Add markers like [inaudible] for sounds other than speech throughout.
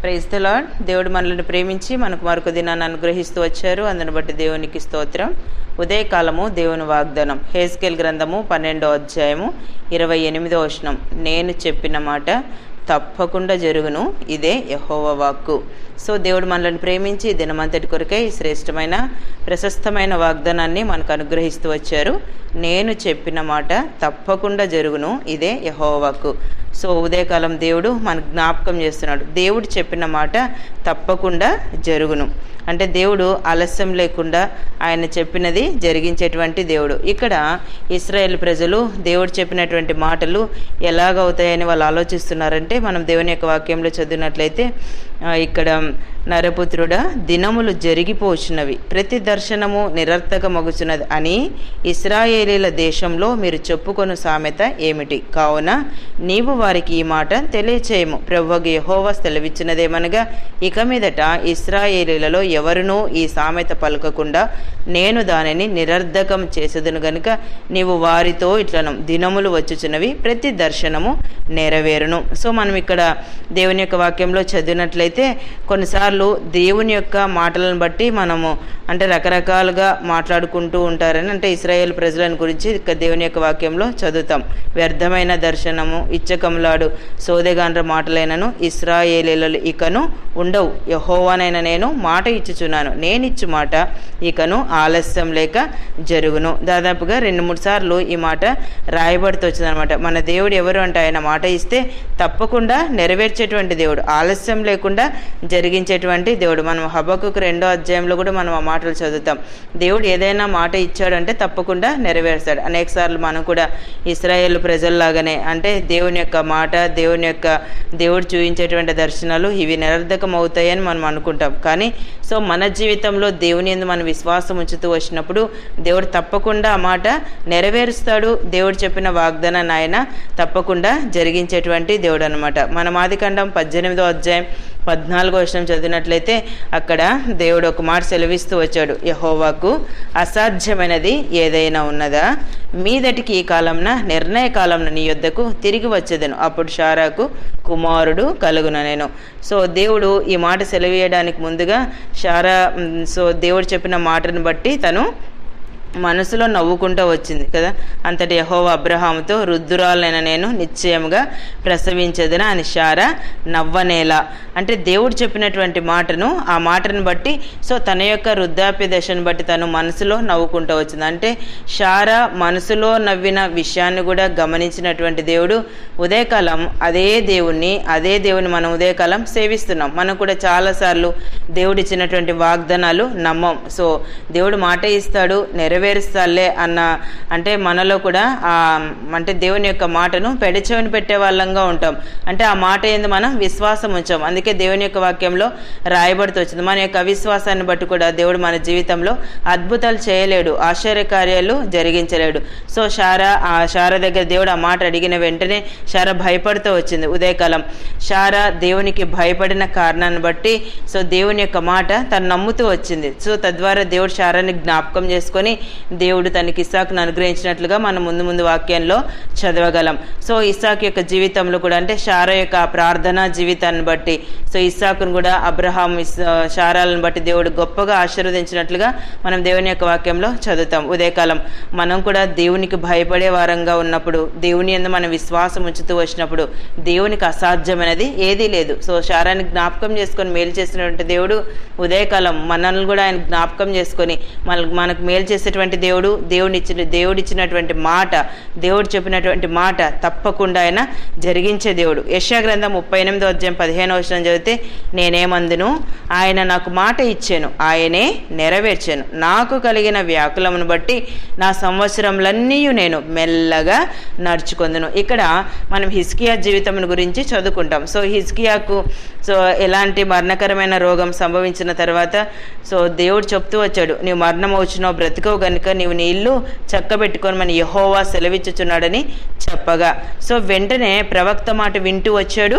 Praise the దేవుడు మనల్ని ప్రేమించి మనకు మరొక దినాన్ని అనుగ్రహిస్తూ వచ్చారు. అందును బట్టి దేవునికి స్తోత్రం. ఉదయకాలము దేవుని వాగ్దానం. హేస్కేల్ గ్రంథము పన్నెండో అధ్యాయము ఇరవై ఎనిమిదో వచనం. నేను చెప్పిన మాట తప్పకుండా జరుగును. ఇదే యహోవ వాక్కు. సో దేవుడు మనల్ని ప్రేమించి దినమంతటి కొరకే ఈ శ్రేష్టమైన ప్రశస్తమైన వాగ్దానాన్ని మనకు అనుగ్రహిస్తూ వచ్చారు. నేను చెప్పిన మాట తప్పకుండా జరుగును. ఇదే యహోవ వాక్కు. సో ఉదయకాలం దేవుడు మనకు జ్ఞాపకం చేస్తున్నాడు. దేవుడు చెప్పిన మాట తప్పకుండా జరుగును. అంటే దేవుడు ఆలస్యం లేకుండా ఆయన చెప్పినది జరిగించేటువంటి దేవుడు. ఇక్కడ ఇస్రాయేల్ ప్రజలు దేవుడు చెప్పినటువంటి మాటలు ఎలాగవుతాయని వాళ్ళు ఆలోచిస్తున్నారంటే మనం దేవుని యొక్క వాక్యంలో చదివినట్లయితే ఇక్కడ నరపుత్రుడ దినములు జరిగిపోచున్నవి. ప్రతి దర్శనము నిరర్థకమగుచున్నది అని ఇస్రాయేలీల దేశంలో మీరు చెప్పుకొను సామెత ఏమిటి? కావున నీవు వారికి ఈ మాట తెలియచేయము. ప్రవ్వగి యెహోవా సెలవిచ్చినదేమనగా ఇక మీదట ఇస్రాయేలీలలో ఎవరునూ ఈ సామెత పలకకుండా నేను దానిని నిరర్ధకం చేసేదను గనుక నీవు వారితో ఇట్లను దినములు వచ్చుచున్నవి ప్రతి దర్శనము నెరవేరును. సో మనం ఇక్కడ దేవుని యొక్క వాక్యంలో చదివినట్లయితే కొన్నిసార్లు దేవుని యొక్క మాటలను బట్టి మనము అంటే రకరకాలుగా మాట్లాడుకుంటూ ఉంటారని అంటే ఇస్రాయేల్ ప్రజలను గురించి ఇక్కడ దేవుని యొక్క వాక్యంలో చదువుతాం. వ్యర్థమైన దర్శనము ఇచ్చకములాడు సోదెగాండ్ర మాటలైనను ఇస్రాయేలీలలు ఇకను ఉండవు. యహోవానైన నేను మాట ఇచ్చుచున్నాను. నేను ఇచ్చు మాట ఇకను ఆలస్యం లేక జరుగును. దాదాపుగా రెండు మూడు సార్లు ఈ మాట రాయబడుతూ వచ్చిందనమాట మన దేవుడు ఎవరు అంటే ఆయన మాట ఇస్తే తప్పకుండా నెరవేర్చేటువంటి దేవుడు. ఆలస్యం లేకుండా జరిగించేటువంటి దేవుడు. మనం హబకుకు రెండో అధ్యాయంలో కూడా మనం ఆ మాటలు చదువుతాం. దేవుడు ఏదైనా మాట ఇచ్చాడంటే తప్పకుండా నెరవేరుస్తాడు. అనేక సార్లు మనం కూడా ఇస్రాయేల్ ప్రజల్లాగానే అంటే దేవుని యొక్క మాట దేవుని యొక్క దేవుడు చూపించేటువంటి దర్శనాలు ఇవి నిరర్ధకం అవుతాయని మనం అనుకుంటాం. కానీ సో మన జీవితంలో దేవుని ఎందు మనం విశ్వాసం ఉంచుతూ వచ్చినప్పుడు దేవుడు తప్పకుండా ఆ మాట నెరవేరుస్తాడు. దేవుడు చెప్పిన వాగ్దానాన్ని ఆయన తప్పకుండా జరిగించేటువంటి దేవుడు అనమాట మన మాదికండం పద్దెనిమిదో అధ్యాయం పద్నాలుగో వచనం చదివినట్లయితే అక్కడ దేవుడు ఒక మాట సెలవిస్తూ వచ్చాడు. యహోవాకు అసాధ్యమైనది ఏదైనా ఉన్నదా? మీదటికి ఈ కాలంన నిర్ణయ కాలంన నీ యొద్దకు తిరిగి వచ్చేదను. అప్పుడు షారాకు కుమారుడు కలుగున నేను. సో దేవుడు ఈ మాట సెలవేయడానికి ముందుగా షారా సో దేవుడు చెప్పిన మాటను బట్టి తను మనసులో నవ్వుకుంటూ వచ్చింది కదా? అంతటి యహోవ అబ్రహాముతో రుద్దురాలైన నేను నిశ్చయముగా ప్రసవించదని అని షారా నవ్వనేలా. అంటే దేవుడు చెప్పినటువంటి మాటను ఆ మాటను బట్టి సో తన యొక్క వృద్ధాప్య దశను బట్టి తను మనసులో నవ్వుకుంటూ వచ్చింది. అంటే షారా మనసులో నవ్విన విషయాన్ని కూడా గమనించినటువంటి దేవుడు ఉదయకాలం అదే దేవుణ్ణి అదే దేవుని మనం ఉదయకాలం సేవిస్తున్నాం. మనం కూడా చాలాసార్లు దేవుడిచ్చినటువంటి వాగ్దానాలు నమ్మం. సో దేవుడు మాట ఇస్తాడు నెరవేరుస్తాలే అన్న అంటే మనలో కూడా అంటే దేవుని యొక్క మాటను పెడచెవిని పెట్టే వాళ్ళంగా ఉంటాం. అంటే ఆ మాట ఏంది మనం? విశ్వాసం ఉంచాం. అందుకే దేవుని యొక్క వాక్యంలో రాయబడుతూ వచ్చింది. మన యొక్క అవిశ్వాసాన్ని బట్టి కూడా దేవుడు మన జీవితంలో అద్భుతాలు చేయలేడు. ఆశ్చర్యకార్యాలు జరిగించలేడు. సో షారా ఆ షారా దగ్గర దేవుడు ఆ మాట అడిగిన వెంటనే షారా భయపడుతూ వచ్చింది ఉదయకాలం. షారా దేవునికి భయపడిన కారణాన్ని బట్టి సో దేవుని యొక్క మాట తను నమ్ముతూ వచ్చింది. సో తద్వారా దేవుడు షారాని జ్ఞాపకం చేసుకొని దేవుడు తనకి ఇస్సాకును అనుగ్రహించినట్లుగా మనం ముందు ముందు వాక్యంలో చదవగలం. సో ఇస్సాక్ యొక్క జీవితంలో కూడా అంటే షారా యొక్క ప్రార్థన ప్రార్థనా జీవితాన్ని బట్టి సో ఇస్సాకును కూడా అబ్రహాం షారాలను బట్టి దేవుడు గొప్పగా ఆశీర్వదించినట్లుగా మనం దేవుని యొక్క వాక్యంలో చదువుతాం. ఉదయకాలం మనం కూడా దేవునికి భయపడే వారంగా ఉన్నప్పుడు దేవుని ఎందు మనం విశ్వాసం ఉంచుతూ వచ్చినప్పుడు దేవునికి అసాధ్యమైనది ఏదీ లేదు. సో శారాన్ని జ్ఞాపకం చేసుకొని మేలు చేసినటువంటి దేవుడు ఉదయకాలం మనల్ని కూడా ఆయన జ్ఞాపకం చేసుకొని మన మనకు మేలు చేసేటువంటి దేవుడు దేవుడి ఇచ్చిన దేవుడు ఇచ్చినటువంటి మాట దేవుడు చెప్పినటువంటి మాట తప్పకుండా ఆయన జరిగించే దేవుడు. యశాగ్రంథం ముప్పై ఎనిమిదో అధ్యాయం పదిహేను వచ్చిన చదివితే నేనేమందును? ఆయన నాకు మాట ఇచ్చాను. ఆయనే నెరవేర్చాను. నాకు కలిగిన వ్యాకులమును బట్టి నా సంవత్సరంలన్నీ నేను మెల్లగా నడుచుకుందును. ఇక్కడ మనం హిస్కియా జీవితం గురించి చదువుకుంటాం. సో హిస్కియాకు సో ఎలాంటి మరణకరమైన రోగం సంభవించిన తర్వాత సో దేవుడు చెప్తూ వచ్చాడు నీవు మరణం వచ్చినో బ్రతికవు కనుక నీవు నీ ఇల్లు చక్కబెట్టుకొని మన యహోవా సెలవిచ్చుచున్నాడని చెప్పగా. సో వెంటనే ప్రవక్త మాట వింటూ వచ్చాడు.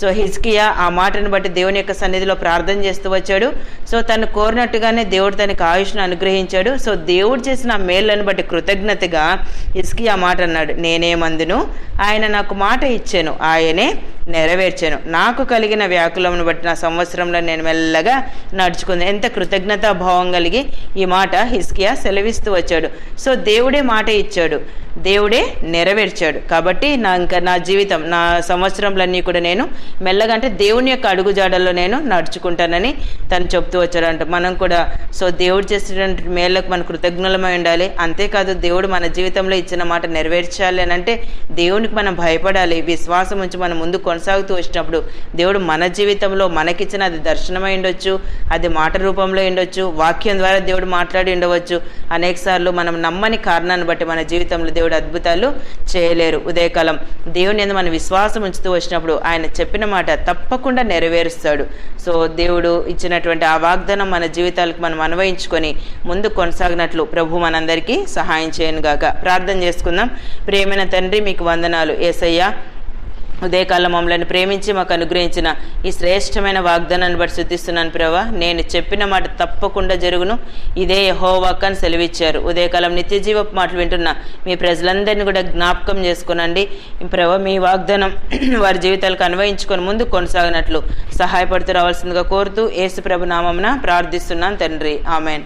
సో హిజ్కియా ఆ మాటను బట్టి దేవుని యొక్క సన్నిధిలో ప్రార్థన చేస్తూ వచ్చాడు. సో తను కోరినట్టుగానే దేవుడు తనకు ఆయుష్ను అనుగ్రహించాడు. సో దేవుడు చేసిన ఆ మేళ్ళను బట్టి కృతజ్ఞతగా హిజ్కియా మాట అన్నాడు. నేనేమందును ఆయన నాకు మాట ఇచ్చాను. ఆయనే నెరవేర్చాను. నాకు కలిగిన వ్యాకులమును బట్టి నా సంవత్సరంలో నేను మెల్లగా నడుచుకుంది. ఎంత కృతజ్ఞతా భావం కలిగి ఈ మాట హిస్కియా సెలవిస్తూ వచ్చాడు. సో దేవుడే మాట ఇచ్చాడు. దేవుడే నెరవేర్చాడు. కాబట్టి నా ఇంకా నా జీవితం నా సంవత్సరంలన్నీ కూడా నేను మెల్లగా అంటే దేవుని యొక్క అడుగుజాడల్లో నేను నడుచుకుంటానని తను చెప్తూ వచ్చాడంట. మనం కూడా సో దేవుడు చేసినటువంటి మేళ్ళకు మన కృతజ్ఞులమై ఉండాలి. అంతేకాదు దేవుడు మన జీవితంలో ఇచ్చిన మాట నెరవేర్చాలి అని అంటే దేవునికి మనం భయపడాలి. విశ్వాసం ఉంచి మనం ముందు కొనసాగుతూ వచ్చినప్పుడు దేవుడు మన జీవితంలో మనకిచ్చిన అది దర్శనమై ఉండొచ్చు అది మాట రూపంలో ఉండొచ్చు వాక్యం ద్వారా దేవుడు మాట్లాడి ఉండవచ్చు. అనేక సార్లు మనం నమ్మని కారణాన్ని బట్టి మన జీవితంలో దేవుడు అద్భుతాలు చేయలేరు. ఉదయకాలం దేవుని మీద మన విశ్వాసం ఉంచుతూ వచ్చినప్పుడు ఆయన చెప్పిన మాట తప్పకుండా నెరవేరుస్తాడు. సో దేవుడు ఇచ్చినటువంటి ఆ వాగ్దానం మన జీవితాలకు మనం అన్వయించుకొని ముందు కొనసాగినట్లు ప్రభు మనందరికీ సహాయం చేయను గాక ప్రార్థన చేసుకుందాం. ప్రేమైన తండ్రి మీకు వందనాలు. ఏసయ్యా ఉదయకాలం మమ్మల్ని ప్రేమించి మాకు అనుగ్రహించిన ఈ శ్రేష్టమైన వాగ్దానాన్ని బట్టి శుద్ధిస్తున్నాను ప్రభా. నేను చెప్పిన మాట తప్పకుండా జరుగును. ఇదే హోవాక్ అని సెలవిచ్చారు. ఉదయకాలం నిత్య జీవపు మాటలు వింటున్న మీ ప్రజలందరినీ కూడా జ్ఞాపకం చేసుకునండి. ప్రభా మీ వాగ్దానం [clears throat] వారి జీవితాలకు అన్వయించుకొని ముందు కొనసాగినట్లు సహాయపడుతూ రావాల్సిందిగా కోరుతూ యేసు ప్రభు నామమున ప్రార్థిస్తున్నాను తండ్రి. ఆమెన్.